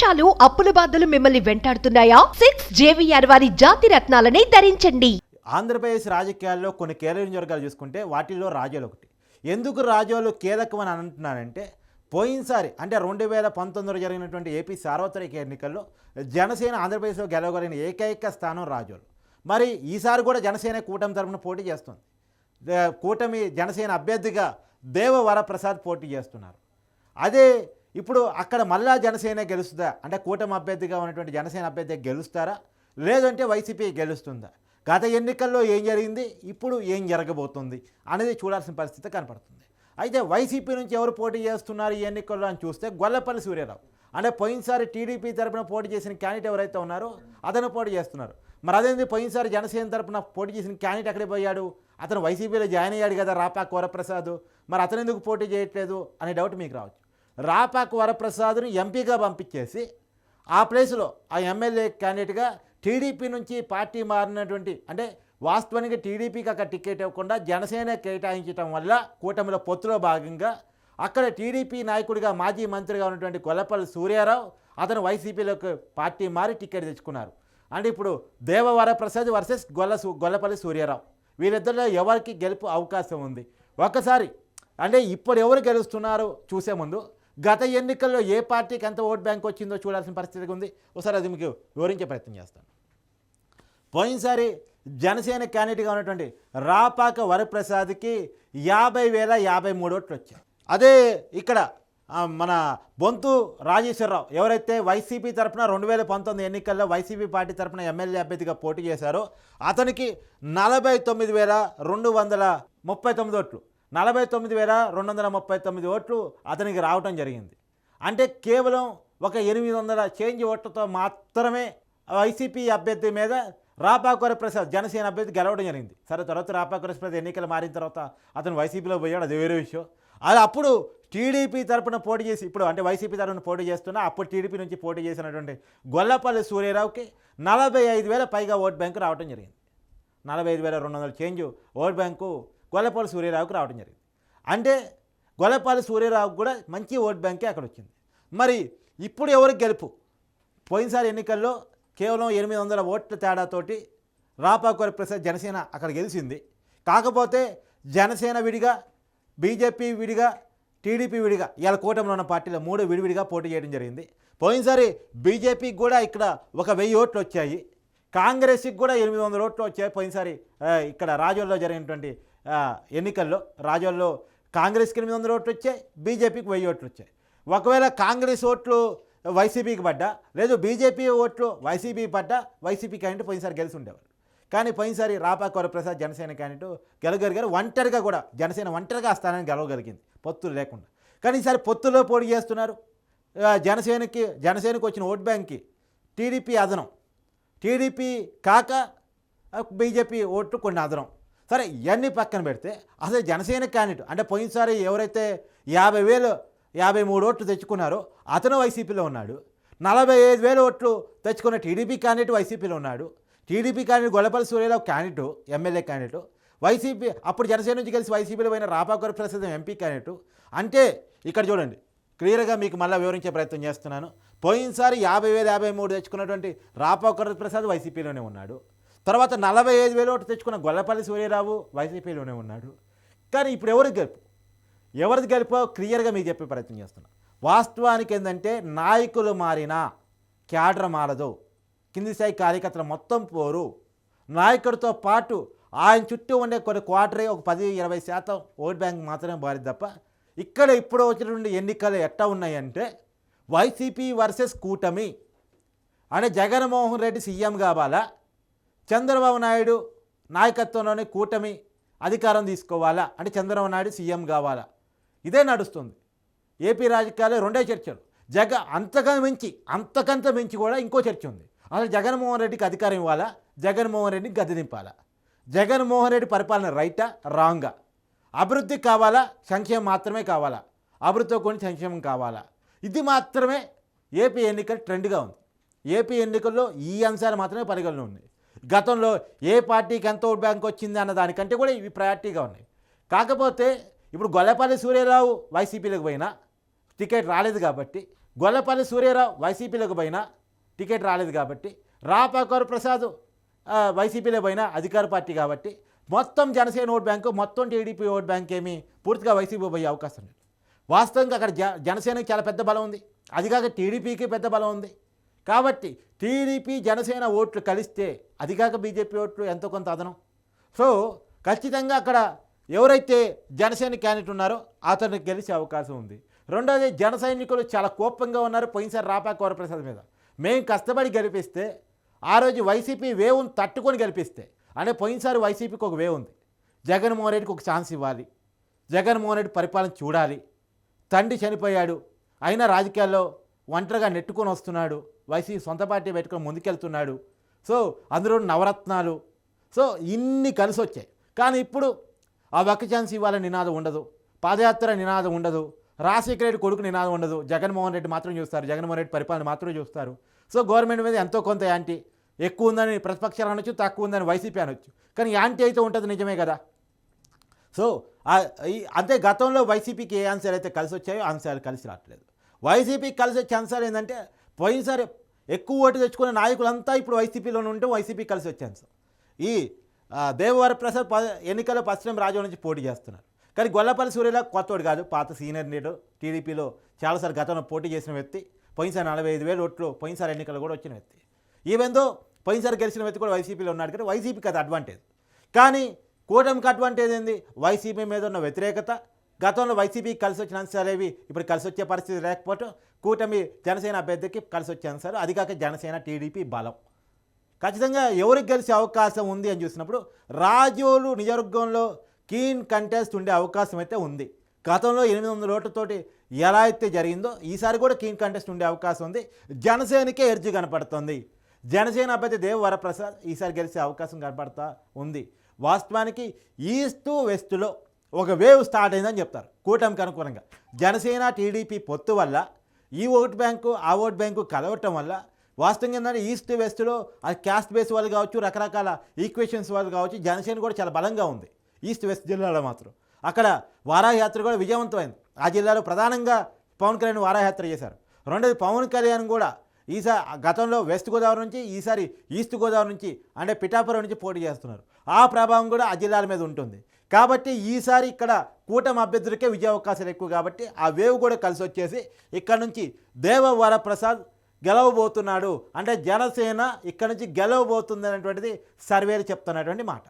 మోసాలు అప్పుల బాధలు మిమ్మల్ని వెంటాడుతున్నాయా? సిక్స్ జేవిఆర్ వారి జాతి రత్నాలని ధరించండి. ఆంధ్రప్రదేశ్ రాజకీయాల్లో కొన్ని కీలక వర్గాలు చూసుకుంటే వాటిల్లో రాజోలు ఒకటి. ఎందుకు రాజోలు కీలకం అని అంటున్నానంటే పోయినసారి అంటే రెండు వేల పంతొమ్మిదిలో జరిగినటువంటి ఏపీ సార్వత్రిక ఎన్నికల్లో జనసేన ఆంధ్రప్రదేశ్లో గెలవగలిగిన ఏకైక స్థానం రాజోలు. మరి ఈసారి కూడా జనసేన కూటమి తరపున పోటీ చేస్తుంది. కూటమి జనసేన అభ్యర్థిగా దేవ వరప్రసాద్ పోటీ చేస్తున్నారు. అదే ఇప్పుడు అక్కడ మళ్ళా జనసేన గెలుస్తుందా? అంటే కూటమి అభ్యర్థిగా ఉన్నటువంటి జనసేన అభ్యర్థి గెలుస్తారా? లేదంటే వైసీపీ గెలుస్తుందా? గత ఎన్నికల్లో ఏం జరిగింది? ఇప్పుడు ఏం జరగబోతుంది అనేది చూడాల్సిన పరిస్థితి కనపడుతుంది. అయితే వైసీపీ నుంచి ఎవరు పోటీ చేస్తున్నారు ఈ ఎన్నికల్లో అని చూస్తే గొల్లపల్లి సూర్యారావు. అంటే పోయినసారి టీడీపీ తరఫున పోటీ చేసిన క్యాండిడేట్ ఎవరైతే ఉన్నారో అతను పోటీ చేస్తున్నారు. మరి అదేంది పోయినసారి జనసేన తరపున పోటీ చేసిన క్యాండిడేట్ అక్కడే పోయాడు? అతను వైసీపీలో జాయిన్ అయ్యాడు కదా రాపా కోరప్రసాద్. మరి అతను ఎందుకు పోటీ చేయట్లేదు అనే డౌట్ మీకు రావచ్చు. రాపాకు వరప్రసాద్ను ఎంపీగా పంపించేసి ఆ ప్లేస్లో ఆ ఎమ్మెల్యే క్యాండిడేట్గా టీడీపీ నుంచి పార్టీ మారినటువంటి అంటే వాస్తవానికి టీడీపీకి అక్కడ టికెట్ ఇవ్వకుండా జనసేన కేటాయించడం వల్ల కూటమిలో పొత్తులో భాగంగా అక్కడ టీడీపీ నాయకుడిగా మాజీ మంత్రిగా ఉన్నటువంటి కొల్లపల్లి సూర్యారావు అతను వైసీపీలోకి పార్టీ మారి టికెట్ తెచ్చుకున్నారు. అంటే ఇప్పుడు దేవవరప్రసాద్ వర్సెస్ గొల్ల గొల్లపల్లి సూర్యారావు. వీరిద్దరిలో ఎవరికి గెలుపు అవకాశం ఉంది? ఒక్కసారి అంటే ఇప్పుడు ఎవరు గెలుస్తున్నారు చూసే ముందు గత ఎన్నికల్లో ఏ పార్టీకి ఎంత ఓట్ బ్యాంక్ వచ్చిందో చూడాల్సిన పరిస్థితి ఉంది. ఒకసారి అది మీకు వివరించే ప్రయత్నం చేస్తాను. పోయినసారి జనసేన క్యాండిడేట్గా ఉన్నటువంటి రాపాక వరప్రసాద్కి యాభై వేల యాభై మూడు ఓట్లు వచ్చాయి. అదే ఇక్కడ మన బొంతు రాజేశ్వరరావు ఎవరైతే వైసీపీ తరఫున రెండు వేల పంతొమ్మిది ఎన్నికల్లో వైసీపీ పార్టీ తరఫున ఎమ్మెల్యే అభ్యర్థిగా పోటీ చేశారో అతనికి నలభై తొమ్మిది వేల రెండు వందల ముప్పై తొమ్మిది ఓట్లు. నలభై తొమ్మిది వేల రెండు వందల ముప్పై తొమ్మిది ఓట్లు అతనికి రావటం జరిగింది. అంటే కేవలం ఒక ఎనిమిది వందల చేంజ్ ఓట్లతో మాత్రమే వైసీపీ అభ్యర్థి మీద రాపాకూర ప్రసాద్ జనసేన అభ్యర్థి గెలవడం జరిగింది. సరే తర్వాత రాపాకూర ప్రసాద్ ఎన్నికలు మారిన తర్వాత అతను వైసీపీలో పోయాడు అది వేరే విషయం. అది అప్పుడు టీడీపీ తరపున పోటీ చేసి ఇప్పుడు అంటే వైసీపీ తరపున పోటీ చేస్తున్న అప్పుడు టీడీపీ నుంచి పోటీ చేసినటువంటి గొల్లపల్లి సూర్యరావుకి నలభై ఐదు వేల పైగా ఓట్ బ్యాంకు రావడం జరిగింది. నలభై ఐదు వేల రెండు వందల చేంజ్ ఓట్ బ్యాంకు గొల్లపాలి సూర్యరావుకు రావడం జరిగింది. అంటే గొల్లపాలి సూర్యరావుకు కూడా మంచి ఓట్ బ్యాంకే అక్కడ వచ్చింది. మరి ఇప్పుడు ఎవరు గెలుపు? పోయినసారి ఎన్నికల్లో కేవలం ఎనిమిది వందల ఓట్ల తేడాతోటి రాపాకోరి ప్రసాద్ జనసేన అక్కడ గెలిచింది. కాకపోతే జనసేన విడిగా బీజేపీ విడిగా టీడీపీ విడిగా ఇవాళ కూటమిలో ఉన్న పార్టీలో మూడు విడివిడిగా పోటీ చేయడం జరిగింది. పోయినసారి బీజేపీకి కూడా ఇక్కడ ఒక వెయ్యి ఓట్లు వచ్చాయి. కాంగ్రెస్కి కూడా ఎనిమిది వందల ఓట్లు వచ్చాయి. పోయినసారి ఇక్కడ రాజోల్లో జరిగినటువంటి ఎన్నికల్లో రాజోల్లో కాంగ్రెస్కి ఎనిమిది వందల ఓట్లు వచ్చాయి బీజేపీకి వెయ్యి ఓట్లు వచ్చాయి. ఒకవేళ కాంగ్రెస్ ఓట్లు వైసీపీకి పడ్డా లేదు బీజేపీ ఓట్లు వైసీపీ పడ్డా వైసీపీ క్యాండిడేట్ పోయినసారి గెలిచి ఉండేవారు కానీ పోయినసారి రాపా ప్రసాద్ జనసేన క్యాండిడేట్ గెలగలిగారు ఒంటరిగా కూడా జనసేన ఒంటరిగా స్థానాన్ని గెలవగలిగింది పొత్తులు లేకుండా. కానీ ఈసారి పొత్తులో పోటీ చేస్తున్నారు. జనసేనకి జనసేనకి వచ్చిన ఓట్ బ్యాంక్కి టీడీపీ అదనం. టీడీపీ కాక బీజేపీ ఓట్లు కొన్ని అదనం. సరే ఇవన్నీ పక్కన పెడితే అసలు జనసేన క్యాండిడేట్ అంటే పోయినసారి ఎవరైతే యాభై వేలు యాభై మూడు ఓట్లు తెచ్చుకున్నారో అతను వైసీపీలో ఉన్నాడు. నలభై ఐదు వేల ఓట్లు తెచ్చుకున్న టీడీపీ క్యాండిడేట్ వైసీపీలో ఉన్నాడు. టీడీపీ క్యాండిడేట్ గొల్లపల్లి సూర్యలో క్యాండిడేట్ ఎమ్మెల్యే క్యాండిడేట్ వైసీపీ అప్పుడు జనసేన నుంచి కలిసి వైసీపీలో పోయిన రాపాకూర ప్రసాద్ ఎంపీ క్యాండిడేట్ అంటే ఇక్కడ చూడండి క్లియర్గా మీకు మళ్ళీ వివరించే ప్రయత్నం చేస్తున్నాను. పోయినసారి యాభై వేల యాభై మూడు తెచ్చుకున్నటువంటి రాపాకర్ ప్రసాద్ వైసీపీలోనే ఉన్నాడు. తర్వాత నలభై ఐదు వేలు ఒకటి తెచ్చుకున్న గొల్లపల్లి సూర్యరావు వైసీపీలోనే ఉన్నాడు. కానీ ఇప్పుడు ఎవరికి గెలుపు? ఎవరిది గెలుపో? క్లియర్గా మీకు చెప్పే ప్రయత్నం చేస్తున్నా. వాస్తవానికి ఏంటంటే నాయకులు మారినా క్యాడర్ మారదు. కింది స్థాయి కార్యకర్తలు మొత్తం పోరు. నాయకుడితో పాటు ఆయన చుట్టూ ఉండే కొన్ని క్వార్టరీ ఒక పది ఇరవై శాతం ఓట్ బ్యాంక్ మాత్రమే మారింది తప్ప ఇక్కడ ఇప్పుడు వచ్చినటువంటి ఎన్నికలు ఎట్టా ఉన్నాయంటే వైసీపీ వర్సెస్ కూటమి. అంటే జగన్మోహన్ రెడ్డి సీఎం కావాలా? చంద్రబాబు నాయుడు నాయకత్వంలోని కూటమి అధికారం తీసుకోవాలా? అంటే చంద్రబాబు నాయుడు సీఎం కావాలా? ఇదే నడుస్తుంది. ఏపీ రాజకీయాల్లో రెండే చర్చలు. జగ అంతగా మించి అంతకంత మించి కూడా ఇంకో చర్చ ఉంది. అసలు జగన్మోహన్ రెడ్డికి అధికారం ఇవ్వాలా? జగన్మోహన్ రెడ్డిని గద్దె దింపాలా జగన్మోహన్ రెడ్డి పరిపాలన రైటా? రాంగా? అభివృద్ధి కావాలా? సంక్షేమం మాత్రమే కావాలా? అభివృద్ధితో కొన్ని సంక్షేమం కావాలా? ఇది మాత్రమే ఏపీ ఎన్నికల ట్రెండ్గా ఉంది. ఏపీ ఎన్నికల్లో ఈ అంశాలు మాత్రమే పరిగణలో ఉన్నాయి. గతంలో ఏ పార్టీకి ఎంత ఓట్ బ్యాంక్ వచ్చింది అన్న దానికంటే కూడా ఇవి ప్రయారిటీగా ఉన్నాయి. కాకపోతే ఇప్పుడు గొల్లపల్లి సూర్యరావు వైసీపీలకు పోయినా టికెట్ రాలేదు కాబట్టి గొల్లపల్లి సూర్యారావు వైసీపీలకు పోయినా టికెట్ రాలేదు కాబట్టి రాపాకర్ ప్రసాద్ వైసీపీలో పోయినా అధికార పార్టీ కాబట్టి మొత్తం జనసేన ఓట్ బ్యాంకు మొత్తం టీడీపీ ఓట్ బ్యాంక్ ఏమి పూర్తిగా వైసీపీ పోయే అవకాశం లేదు. వాస్తవంగా అక్కడ జ జనసేనకి చాలా పెద్ద బలం ఉంది. అది కాక టీడీపీకి పెద్ద బలం ఉంది. కాబట్టి టీడీపీ జనసేన ఓట్లు కలిస్తే అది కాక బీజేపీ ఓట్లు ఎంతో కొంత అదనం. సో ఖచ్చితంగా అక్కడ ఎవరైతే జనసేన క్యాండిడేట్ ఉన్నారో అతనికి గెలిచే అవకాశం ఉంది. రెండోది జన సైనికులు చాలా కోపంగా ఉన్నారు పోయినసారి రాపాక వరప్రసాద్ మీద. మేము కష్టపడి గెలిపిస్తే ఆ రోజు వైసీపీ వేవును తట్టుకొని గెలిపిస్తే అంటే పోయినసారి వైసీపీకి ఒక వేవు ఉంది. జగన్మోహన్ రెడ్డికి ఒక ఛాన్స్ ఇవ్వాలి. జగన్మోహన్ రెడ్డి పరిపాలన చూడాలి. తండ్రి చనిపోయాడు. అయినా రాజకీయాల్లో ఒంటరిగా నెట్టుకొని వస్తున్నాడు. వైసీపీ సొంత పార్టీ పెట్టుకొని ముందుకెళ్తున్నాడు. సో అందులో నవరత్నాలు. సో ఇన్ని కలిసి వచ్చాయి కానీ ఇప్పుడు ఆ ఒక్క ఛాన్స్ ఇవ్వాలని నినాదం ఉండదు. పాదయాత్ర నినాదం ఉండదు. రాజశేఖర రెడ్డి కొడుకు నినాదం ఉండదు. జగన్మోహన్ రెడ్డి మాత్రం చూస్తారు. జగన్మోహన్ రెడ్డి పరిపాలన మాత్రం చూస్తారు. సో గవర్నమెంట్ మీద ఎంతో కొంత యాంటీ. ఎక్కువ ఉందని ప్రతిపక్షాలు అనొచ్చు తక్కువ ఉందని వైసీపీ అనొచ్చు. కానీ యాంటీ అయితే ఉంటుంది నిజమే కదా. సో అంతే గతంలో వైసీపీకి ఏ ఆన్సర్ అయితే కలిసి వచ్చాయో ఆన్సర్ కలిసి రావట్లేదు. వైసీపీకి కలిసి వచ్చే అంశాలు ఏంటంటే పోయినసారి ఎక్కువ ఓటు తెచ్చుకునే నాయకులంతా ఇప్పుడు వైసీపీలో ఉంటే వైసీపీ కలిసి వచ్చాను సార్. ఈ దేవవర ప్రసాద్ ప ఎన్నికల్లో పశ్చిమ రాజు నుంచి పోటీ చేస్తున్నారు. కానీ గొల్లపల్లి సూర్యలా కొత్తోడు కాదు పాత సీనియర్ లీడర్ టీడీపీలో చాలాసార్లు గతంలో పోటీ చేసిన వ్యక్తి పోయినసారి నలభై ఐదు వేలు ఓట్లు పోయినసారి ఎన్నికలు కూడా వచ్చిన వ్యక్తి. ఈవెందో పోయినసారి గెలిచిన వ్యక్తి కూడా వైసీపీలో ఉన్నాడు కానీ వైసీపీకి అది అడ్వాంటేజ్ కానీ కూటమికి అడ్వాంటేజ్ ఏంది? వైసీపీ మీద ఉన్న వ్యతిరేకత గతంలో వైసీపీకి కలిసి వచ్చిన అంశాలేవి ఇప్పుడు కలిసి వచ్చే పరిస్థితి లేకపోవటం. కూటమి జనసేన అభ్యర్థికి కలిసి వచ్చే అంశాలు. అది కాక జనసేన టీడీపీ బలం. ఖచ్చితంగా ఎవరికి గెలిచే అవకాశం ఉంది అని చూసినప్పుడు రాజోలు నియోజకవర్గంలో కీన్ కంటెస్ట్ ఉండే అవకాశం అయితే ఉంది. గతంలో ఎనిమిది వందల ఓట్లతోటి ఎలా అయితే జరిగిందో ఈసారి కూడా కీన్ కంటెస్ట్ ఉండే అవకాశం ఉంది. జనసేనకే ఎర్జీ కనపడుతుంది. జనసేన అభ్యర్థి దేవ్ వరప్రసాద్ ఈసారి గెలిచే అవకాశం కనపడతా ఉంది. వాస్తవానికి ఈస్టు వెస్ట్లో ఒక వేవ్ స్టార్ట్ అయిందని చెప్తారు. కూటమికి అనుకూలంగా. జనసేన టీడీపీ పొత్తు వల్ల ఈ ఓటు బ్యాంకు ఆ ఓట్ బ్యాంకు కలవటం వల్ల వాస్తవంగా ఏంటంటే ఈస్ట్ వెస్ట్లో అది క్యాస్ట్ బేస్ వాళ్ళు కావచ్చు రకరకాల ఈక్వేషన్స్ వాళ్ళు కావచ్చు జనసేన కూడా చాలా బలంగా ఉంది. ఈస్ట్ వెస్ట్ జిల్లాలో మాత్రం. అక్కడ వారాయాత్ర కూడా విజయవంతమైంది. ఆ జిల్లాలో ప్రధానంగా పవన్ కళ్యాణ్ వారాయాత్ర చేశారు. రెండోది పవన్ కళ్యాణ్ కూడా ఈసారి గతంలో వెస్ట్ గోదావరి నుంచి ఈసారి ఈస్ట్ గోదావరి నుంచి అంటే పిఠాపురం నుంచి పోటీ చేస్తున్నారు. ఆ ప్రభావం కూడా ఆ జిల్లాల మీద ఉంటుంది. కాబట్టి ఈసారి ఇక్కడ కూటమి అభ్యర్థులకే విజయ అవకాశాలు ఎక్కువ కాబట్టి ఆ వేవ్ కూడా కలిసి వచ్చేసి ఇక్కడ నుంచి దేవ వరప్రసాద్ గెలవబోతున్నాడు. అంటే జనసేన ఇక్కడ నుంచి గెలవబోతుంది అనేటువంటిది సర్వేలు చెప్తున్నటువంటి మాట.